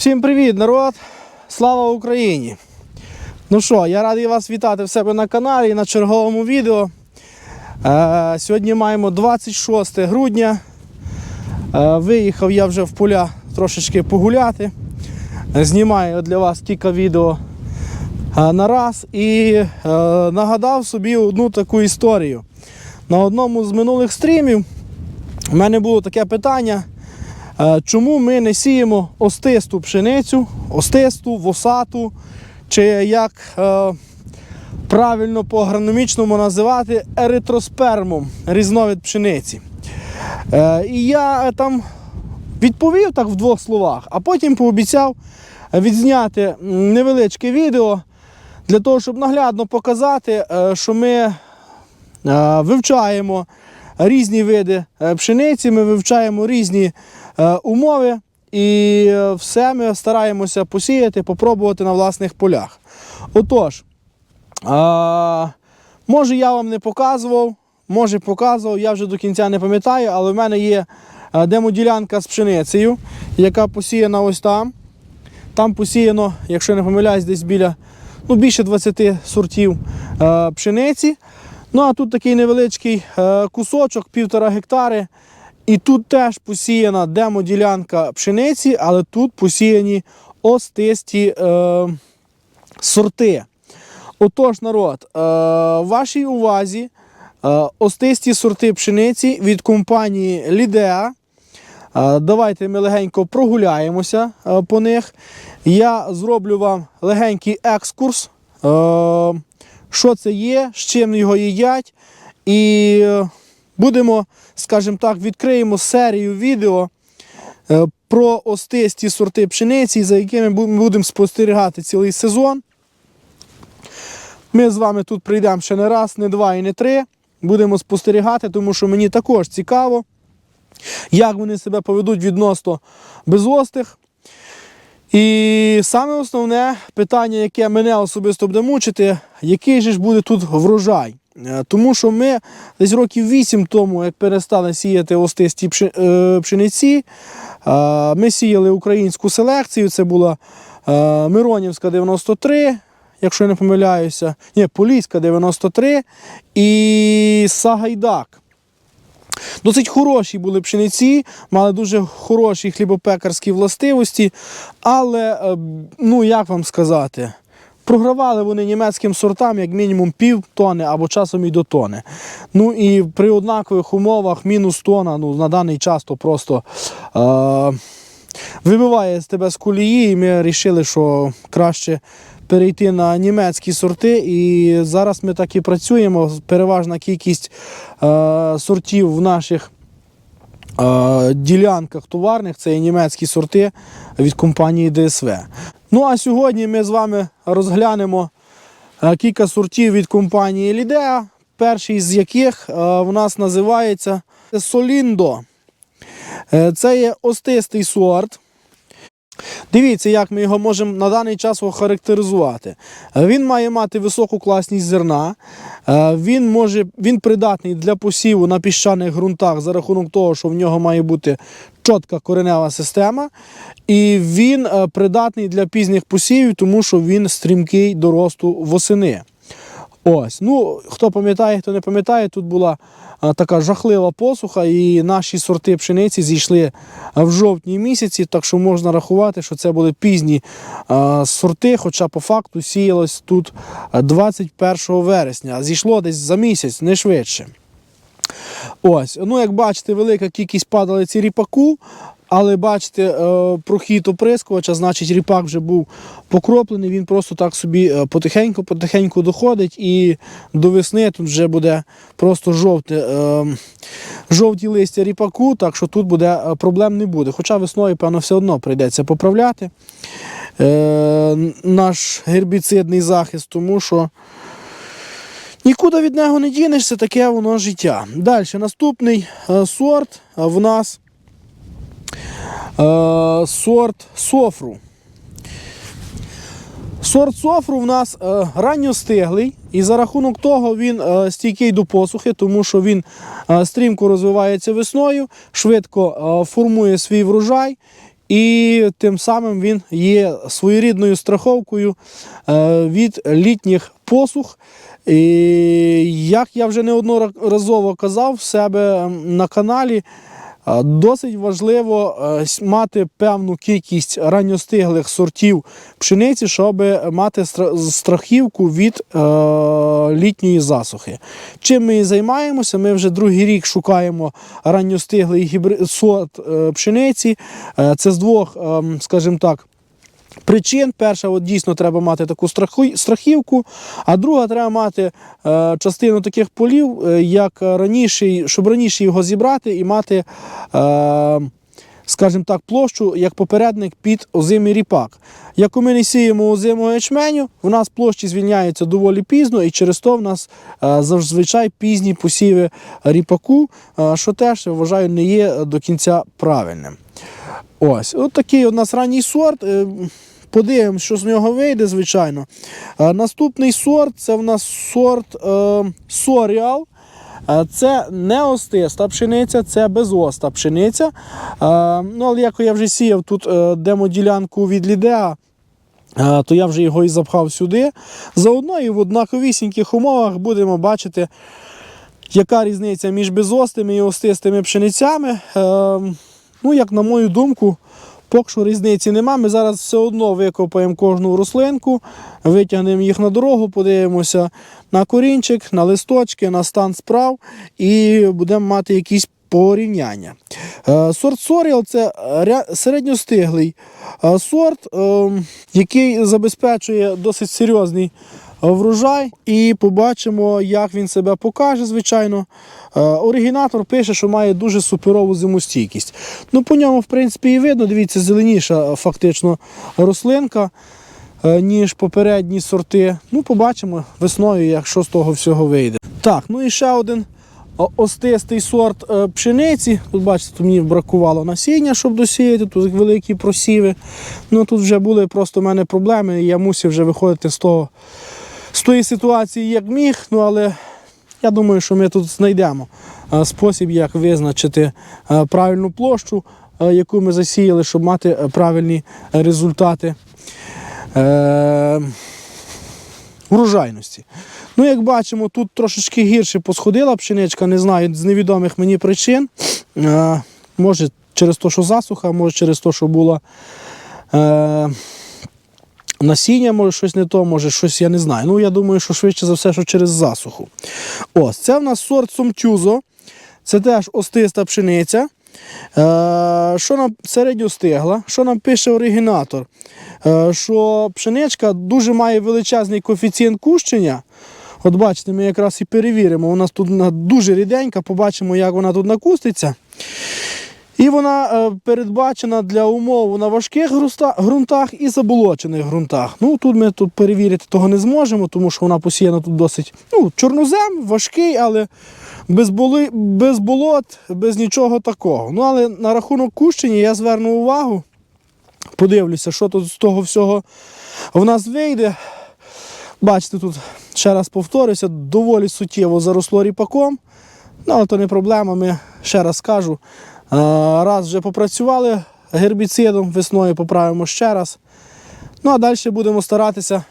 Всім привіт, народ! Слава Україні! Ну що, я радий вас вітати в себе на каналі і на черговому відео. Е, сьогодні маємо 26 грудня. Е, виїхав я вже в поля трошечки погуляти. Знімаю для вас кілька відео е, на раз і е, нагадав собі одну таку історію. На одному з минулих стрімів у мене було таке питання. Е, Чому ми не сіємо остисту пшеницю, остисту, восату, чи як е, правильно по агрономічному називати еритроспермом різновид пшениці? Е, і я там відповів так в двох словах, а потім пообіцяв відзняти невеличке відео для того, щоб наглядно показати, що ми вивчаємо різні види пшениці, ми вивчаємо різні умови і е, все ми стараємося посіяти, попробувати на власних полях. Отож, може я вам не показував, може показував, я вже до кінця не пам'ятаю, але в мене є е, демоділянка з пшеницею, яка посіяна ось там. Там посіяно, якщо не помиляюсь, десь біля ну, більше 20 сортів е, пшениці. Ну а тут такий невеличкий е, кусочок, півтора гектари. І тут теж посіяна демоділянка пшениці, але тут посіяні остисті е, сорти. Отож, народ, е, вашій увазі е, остисті сорти пшениці від компанії Лідеа. Е, Давайте ми легенько прогуляємося е, по них. Я зроблю вам легенький екскурс, е, що це є, з чим його їдять. І будемо, скажімо так, відкриємо серію відео е, про остисті сорти пшениці, за якими ми будемо спостерігати цілий сезон. Ми з вами тут прийдемо ще не раз, не два і не три. Будемо спостерігати, тому що мені також цікаво, як вони себе поведуть відносно безостих. І саме основне питання, яке мене особисто буде мучити, який же ж буде тут врожай. Е, Тому що ми десь років 8 тому, як перестали сіяти остисті е, пшениці, е, ми сіяли українську селекцію. Це була Миронівська 93, якщо я не помиляюся, ні, Поліська 93 і Сагайдак. Досить хороші були пшениці, мали дуже хороші хлібопекарські властивості, але, ну як вам сказати, програвали вони німецьким сортам як мінімум пів тони або часом і до тони. Ну і при однакових умовах мінус тона ну, на даний час то просто е, вибиває з тебе з колії, і ми вирішили, що краще перейти на німецькі сорти. І зараз ми так і працюємо. Переважна кількість е, сортів в наших е, ділянках товарних це є німецькі сорти від компанії ДСВ. Ну а сьогодні ми з вами розглянемо е, кілька сортів від компанії Лідеа, перший з яких е, в нас називається Соліндо. Е, Це є остистий сорт. Дивіться, як ми його можемо на даний час охарактеризувати. Е, Він має мати високу класність зерна, е, він, може, він придатний для посіву на піщаних ґрунтах за рахунок того, що в нього має бути чітка коренева система, і він е, придатний для пізніх посівів, тому що він стрімкий до росту восени. Ось, ну хто пам'ятає, хто не пам'ятає, тут була а, така жахлива посуха, і наші сорти пшениці зійшли в жовтні місяці, так що можна рахувати, що це були пізні а, сорти, хоча по факту сіялось тут 21 вересня, зійшло десь за місяць, не швидше. Ось, ну як бачите, велика кількість падалиці ріпаку, але бачите, е, прохід оприскувача, значить ріпак вже був покроплений, він просто так собі потихеньку-потихеньку доходить і до весни тут вже буде просто жовте, е, жовті листя ріпаку, так що тут буде е, проблем не буде. Хоча весною, певно, все одно прийдеться поправляти наш гербіцидний захист, тому що Нікуди від нього не дінешся, таке воно життя. Далі, наступний сорт в нас сорт софру. Сорт софру в нас е, ранньостиглий, і за рахунок того він е, стійкий до посухи, тому що він е, стрімко розвивається весною, швидко е, формує свій врожай і тим самим він є своєрідною страховкою е, від літніх посух. І як я вже неодноразово казав в себе на каналі, е, досить важливо е, мати певну кількість ранньостиглих сортів пшениці, щоб мати страхівку від е, літньої засухи. Чим ми і займаємося? Ми вже другий рік шукаємо ранньостиглий сорт е, пшениці. Е, це з двох, ем, скажімо так. Причин перша, от дійсно треба мати таку страхівку, а друга треба мати е, частину таких полів, е, як раніше, щоб раніше його зібрати і мати, е, скажімо так, площу як попередник під озимий ріпак. Як ми не сіємо озимого ячменю, в нас площі звільняються доволі пізно, і через то в нас е, зазвичай пізні посіви ріпаку, е, що теж я вважаю не є до кінця правильним. Ось, от такий у нас ранній сорт. Е, Подивимось, що з нього вийде, звичайно. Е, Наступний сорт це в нас сорт е, Соріал. Це не остиста пшениця, це безоста пшениця. Ну, але як я вже сіяв тут демоділянку від Лідеа, то я вже його і запхав сюди. Заодно і в однаковісіньких умовах будемо бачити, яка різниця між безостими і остистими пшеницями. Ну, як на мою думку, поки що різниці нема. Ми зараз все одно викопаємо кожну рослинку, витягнемо їх на дорогу, подивимося на корінчик, на листочки, на стан справ і будемо мати якісь порівняння. Е, Сорт Соріал це середньостиглий е, сорт, е, який забезпечує досить серйозний врожай, і побачимо, як він себе покаже, звичайно. Е, Оригінатор пише, що має дуже суперову зимостійкість. Ну, по ньому, в принципі, і видно, дивіться, зеленіша е, фактично рослинка, е, ніж попередні сорти. Ну, побачимо весною, як що з того всього вийде. Так, ну і ще один остистий сорт пшениці. Тут бачите, тут мені бракувало насіння, щоб досіяти, тут великі просіви. Ну тут вже були просто в мене проблеми, і я мусив вже виходити з того. З тої ситуації, як міг, ну але я думаю, що ми тут знайдемо е, спосіб, як визначити е, правильну площу, е, яку ми засіяли, щоб мати правильні результати врожайності. Ну, як бачимо, тут трошечки гірше посходила пшеничка, не знаю, з невідомих мені причин. Може через те, що засуха, може через те, що була. Насіння, може щось не то, може щось я не знаю. Ну, я думаю, що швидше за все, що через засуху. Ось, це в нас сорт Сомтюзо. Це теж остиста пшениця. Е, що нам середньо стигла? Що нам пише оригінатор? Е, що пшеничка дуже має величезний коефіцієнт кущення. От бачите, ми якраз і перевіримо. У нас тут дуже ріденька, побачимо, як вона тут накуститься. І вона е, передбачена для умов на важких ґрунтах і заболочених ґрунтах. Ну тут ми тут перевірити того не зможемо, тому що вона посіяна тут досить ну, чорнозем, важкий, але без, боли, без болот, без нічого такого. Ну але на рахунок кущення я зверну увагу, подивлюся, що тут з того всього в нас вийде. Бачите, тут ще раз повторюся, доволі суттєво заросло ріпаком. Ну, але то не проблема, ми ще раз кажу. Е, Раз вже попрацювали гербіцидом, весною поправимо ще раз. Ну а далі будемо старатися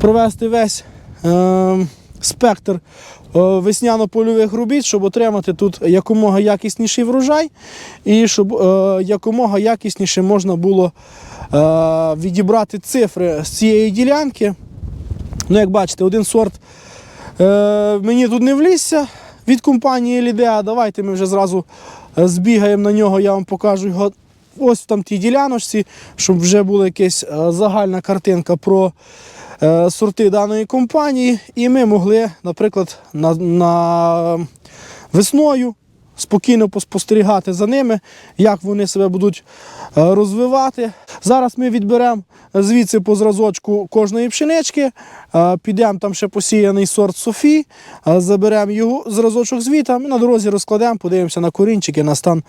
провести весь е, спектр е, весняно-польових робіт, щоб отримати тут якомога якісніший врожай і щоб е, якомога якісніше можна було е, відібрати цифри з цієї ділянки. Ну, як бачите, один сорт е, мені тут не влізся від компанії Лідеа. Давайте ми вже зразу е, збігаємо на нього, я вам покажу його ось там тій діляночці, щоб вже була якась е, загальна картинка про е, сорти даної компанії. І ми могли, наприклад, на, на весною спокійно поспостерігати за ними, як вони себе будуть е, розвивати. Зараз ми відберемо звідси по зразочку кожної пшенички, е, підемо там ще посіяний сорт Софі, е, заберемо його зразочок звідти, і на дорозі розкладемо, подивимося на корінчики, на стан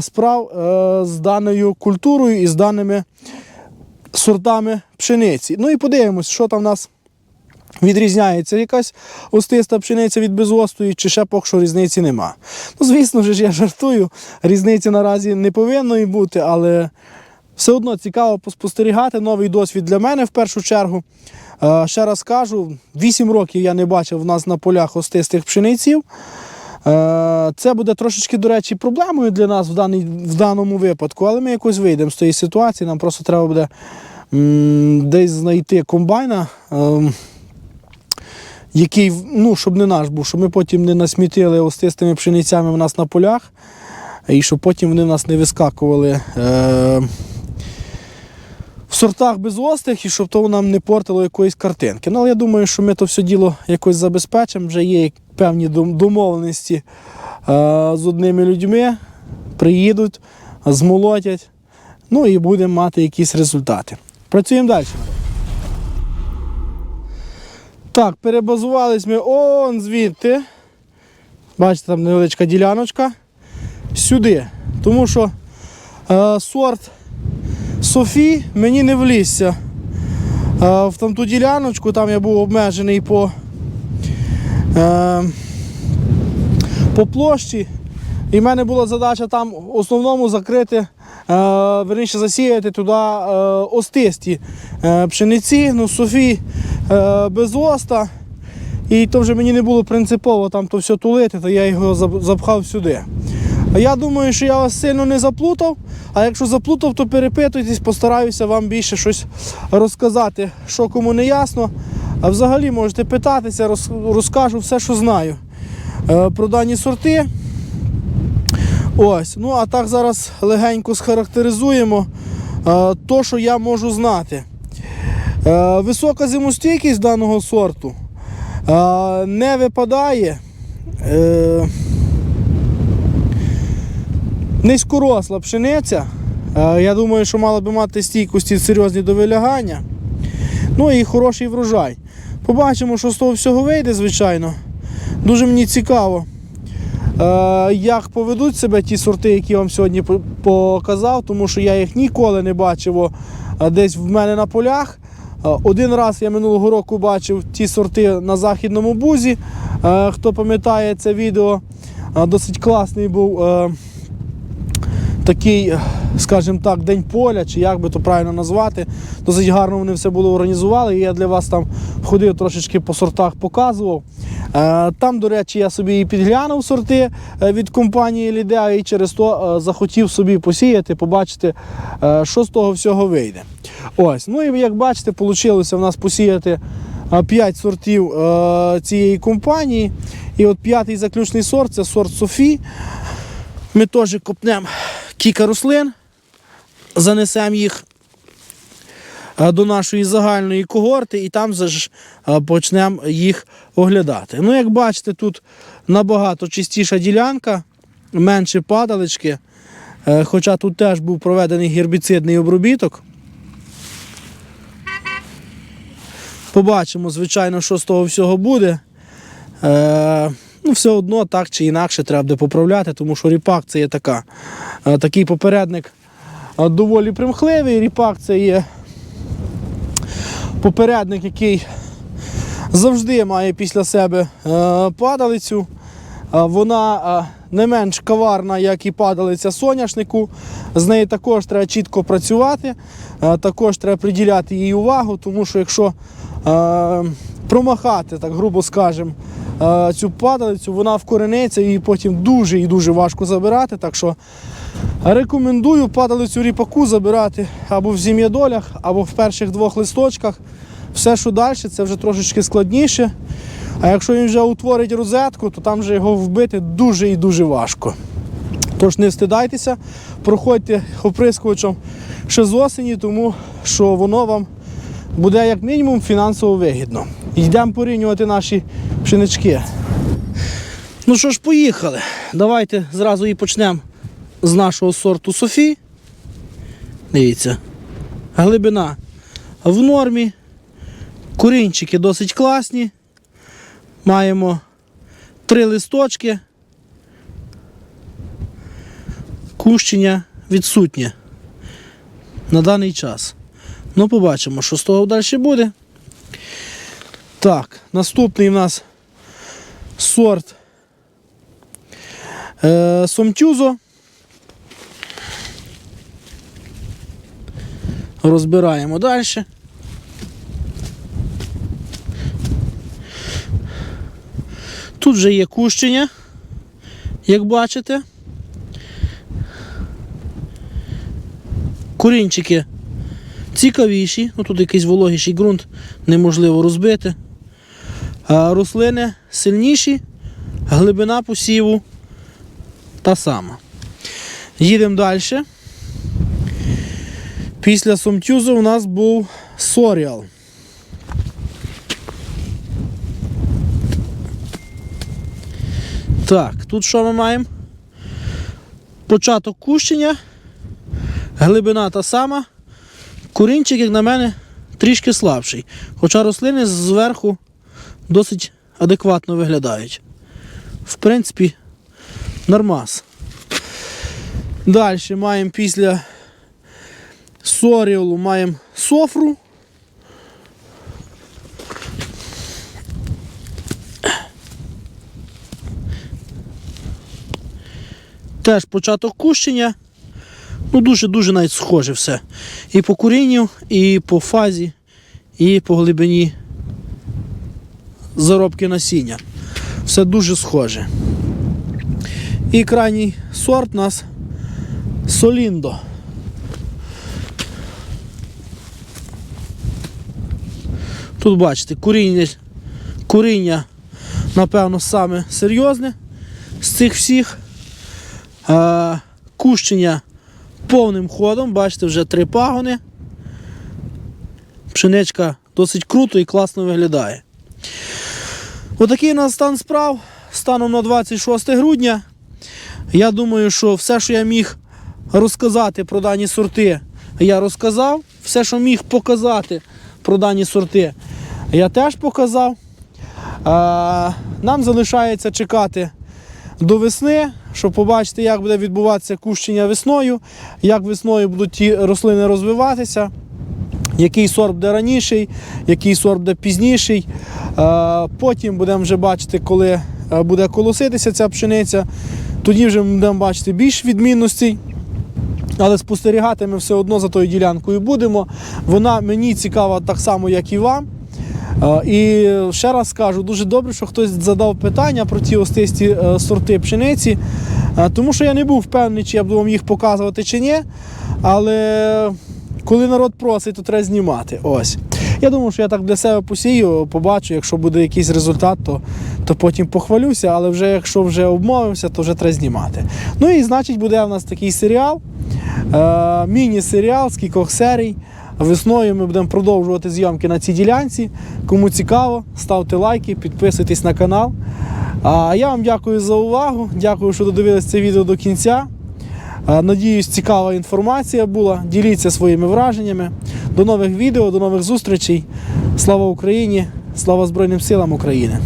справ з даною культурою і з даними сортами пшениці. Ну і подивимось, що там в нас відрізняється якась остиста пшениця від безостої, чи ще поки що різниці нема. Ну, звісно ж, я жартую, різниці наразі не повинно бути, але все одно цікаво поспостерігати. Новий досвід для мене в першу чергу. Е, ще раз кажу: 8 років я не бачив в нас на полях остистих пшениців. Е, Це буде трошечки, до речі, проблемою для нас в, даний, в даному випадку, але ми якось вийдемо з тієї ситуації. Нам просто треба буде м, десь знайти комбайна, ем, який, ну, щоб не наш був, щоб ми потім не насмітили остистими пшеницями в нас на полях, і щоб потім вони в нас не вискакували. Е, в сортах безостих і щоб то нам не портило якоїсь картинки. Ну, але я думаю, що ми то все діло якось забезпечимо. Вже є певні домовленості е, з одними людьми, приїдуть, змолотять, ну і будемо мати якісь результати. Працюємо далі. Так, перебазувались ми он звідти. Бачите, там невеличка діляночка. Сюди. Тому що е, сорт Софі мені не влізся. Е, в там ту діляночку, там я був обмежений по, е, по площі. І в мене була задача там в основному закрити, верніше засіяти туди е, остисті е, пшениці, ну Софі е, без оста. І то вже мені не було принципово там то все тулити, то я його запхав сюди. Я думаю, що я вас сильно не заплутав. А якщо заплутав, то перепитуйтесь, постараюся вам більше щось розказати, що кому не ясно. А взагалі можете питатися, розкажу все, що знаю е, про дані сорти. Ось, ну а так зараз легенько схарактеризуємо е, то, що я можу знати. Е, висока зимостійкість даного сорту е, не випадає. Низькоросла пшениця. Я думаю, що мала би мати стійкості серйозні до вилягання. Ну і хороший врожай. Побачимо, що з того всього вийде, звичайно. Дуже мені цікаво, як поведуть себе ті сорти, які я вам сьогодні показав, тому що я їх ніколи не бачив е, десь в мене на полях. Е, Один раз я минулого року бачив ті сорти на західному бузі. Е, Хто пам'ятає це відео, е, досить класний був. Такий, скажімо так, день поля, чи як би то правильно назвати. Досить гарно вони все було організували. І я для вас там ходив трошечки по сортах, показував. Е, Там, до речі, я собі і підглянув сорти е, від компанії Лідеа і через то е, захотів собі посіяти, побачити, що з того всього вийде. Ось, ну і як бачите, вийшло в нас посіяти 5 сортів цієї компанії. І от п'ятий заключний сорт це сорт Софі. Ми теж копнемо кілька рослин, занесемо їх е, до нашої загальної когорти і там е, почнемо їх оглядати. Ну, як бачите, тут набагато чистіша ділянка, менше падалички, е, хоча тут теж був проведений гербіцидний обробіток. Побачимо, звичайно, що з того всього буде. Ну, все одно так чи інакше треба буде поправляти, тому що ріпак це є така, е, такий попередник е, доволі примхливий. Ріпак це є попередник, який завжди має після себе е, падалицю. Вона не менш каварна, як і падалиця соняшнику. З нею також треба чітко працювати, також треба приділяти їй увагу, тому що якщо промахати, так грубо скажемо, цю падалицю, вона вкорениться і потім дуже і дуже важко забирати. Так що рекомендую падалицю ріпаку забирати або в зім'ядолях, або в перших двох листочках. Все, що далі, це вже трошечки складніше. А якщо він вже утворить розетку, то там вже його вбити дуже і дуже важко. Тож не встидайтеся, проходьте оприскувачем ще з осені, тому що воно вам буде як мінімум фінансово вигідно. Йдемо порівнювати наші пшенички. Ну що ж, поїхали. Давайте зразу і почнемо з нашого сорту Софі. Дивіться. Глибина в нормі. Курінчики досить класні. Маємо три листочки. Кущення відсутнє на даний час. Ну, побачимо, що з того далі буде. Так, наступний у нас сорт е, Сомтюзо. Розбираємо далі. Тут вже є кущення, як бачите. Курінчики цікавіші, ну тут якийсь вологіший ґрунт, неможливо розбити. А рослини сильніші, глибина посіву та сама. Їдемо далі. Після Сомтюзу у нас був Соріал. Так, тут що ми маємо? Початок кущення, глибина та сама. Курінчик, як на мене, трішки слабший. Хоча рослини зверху досить адекватно виглядають. В принципі, нормас. Далі маємо після соріолу маємо софру. Теж початок кущення. Ну, дуже-дуже навіть схоже все. І по курінню, і по фазі, і по глибині заробки насіння. Все дуже схоже. І крайній сорт у нас Соліндо. Тут бачите, куріння, куріння, напевно, саме серйозне з цих всіх. Е, кущення повним ходом, бачите, вже три пагони. Пшеничка досить круто і класно виглядає. Отакий у нас стан справ станом на 26 грудня. Я думаю, що все, що я міг розказати про дані сорти, я розказав. Все, що міг показати про дані сорти, я теж показав. Нам залишається чекати до весни, щоб побачити, як буде відбуватися кущення весною, як весною будуть ті рослини розвиватися, який сорт буде раніший, який сорт буде пізніший. Е, Потім будемо вже бачити, коли е, буде колоситися ця пшениця. Тоді вже будемо бачити більш відмінностей. Але спостерігати ми все одно за тою ділянкою будемо. Вона мені цікава так само, як і вам. Е, І ще раз скажу, дуже добре, що хтось задав питання про ті остисті е, сорти пшениці, Е, тому що я не був впевнений, чи я буду вам їх показувати чи ні. Але коли народ просить, то треба знімати. Ось. Я думаю, що я так для себе посію, побачу, якщо буде якийсь результат, то, то потім похвалюся, але вже якщо вже обмовився, то вже треба знімати. Ну і значить буде в нас такий серіал, е, міні-серіал з кількох серій. Весною ми будемо продовжувати зйомки на цій ділянці. Кому цікаво, ставте лайки, підписуйтесь на канал. А я вам дякую за увагу. Дякую, що додивились це відео до кінця. Надіюсь, цікава інформація була. Діліться своїми враженнями. До нових відео, до нових зустрічей. Слава Україні! Слава Збройним силам України!